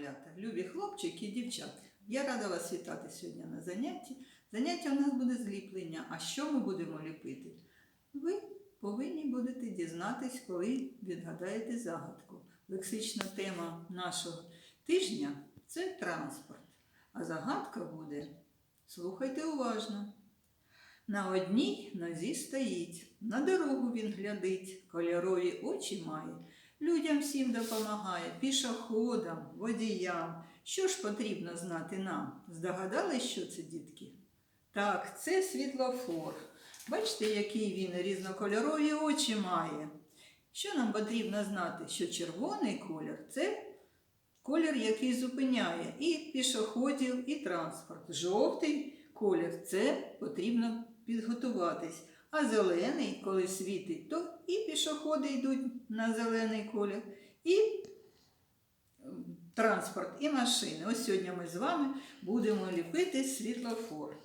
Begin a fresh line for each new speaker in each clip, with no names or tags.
малята, любі хлопчики і дівчата. Я рада вас вітати сьогодні на занятті. Заняття у нас буде зліплення. А що ми будемо ліпити? Ви повинні будете дізнатись, коли відгадаєте загадку. Лексична тема нашого тижня це транспорт. А загадка буде слухайте уважно. На одній нозі стоїть, на дорогу він глядить, кольорові очі має, людям всім допомагає, пішоходам, водіям. Що ж потрібно знати нам? Здогадались, що це, дітки? Так, це світлофор. Бачите, який він різнокольорові очі має. Що нам потрібно знати? Що червоний колір це колір, який зупиняє і пішоходів, і транспорт. Жовтий колір це потрібно підготуватись. А зелений, коли світить, то і пішоходи йдуть на зелений колір, і транспорт, і машини. Ось сьогодні ми з вами будемо ліпити світлофор.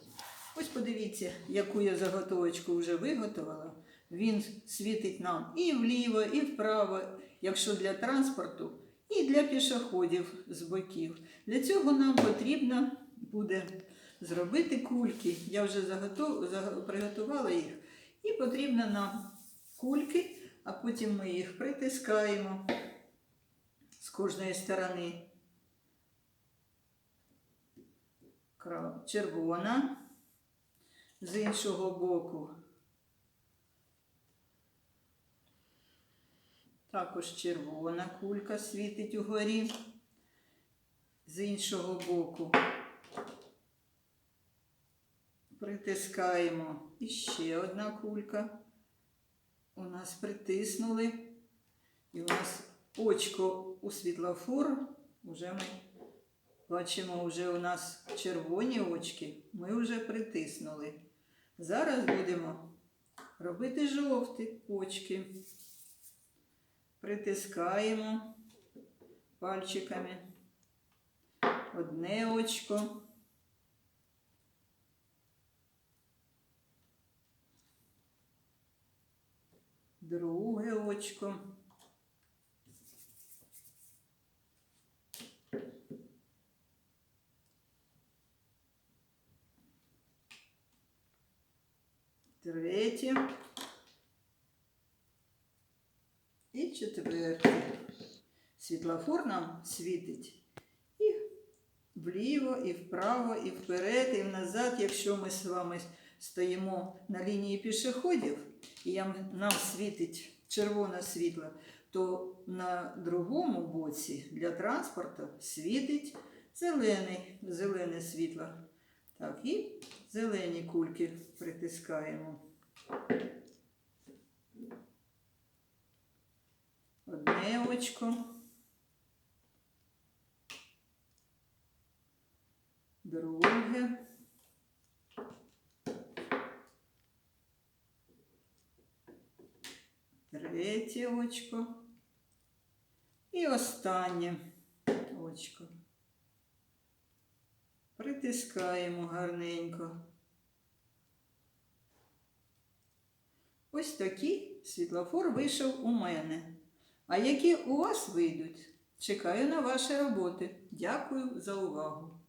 Ось подивіться, яку я заготовочку вже виготовила. Він світить нам і вліво, і вправо, якщо для транспорту, і для пішоходів з боків. Для цього нам потрібно буде зробити кульки. Я вже заготов... приготувала їх. І потрібно нам кульки, а потім ми їх притискаємо з кожної сторони. Червона з іншого боку. Також червона кулька світить угорі з іншого боку. Притискаємо. І ще одна кулька. Нас притиснули. І у нас очко у світлофор. Уже ми бачимо, вже у нас червоні очки. Ми вже притиснули. Зараз будемо робити жовті очки. Притискаємо пальчиками одне очко. Друге очко. Третє. І четверте. Світлофор нам світить і вліво, і вправо, і вперед, і назад, якщо ми з вами стоїмо на лінії пішоходів, і нам світить червоне світло, то на другому боці для транспорту світить зелений, зелене світло. Так, і зелені кульки притискаємо. Одне очко. Друге. Третє очко. І останнє очко. Притискаємо гарненько. Ось такий світлофор вийшов у мене. А які у вас вийдуть? Чекаю на ваші роботи. Дякую за увагу.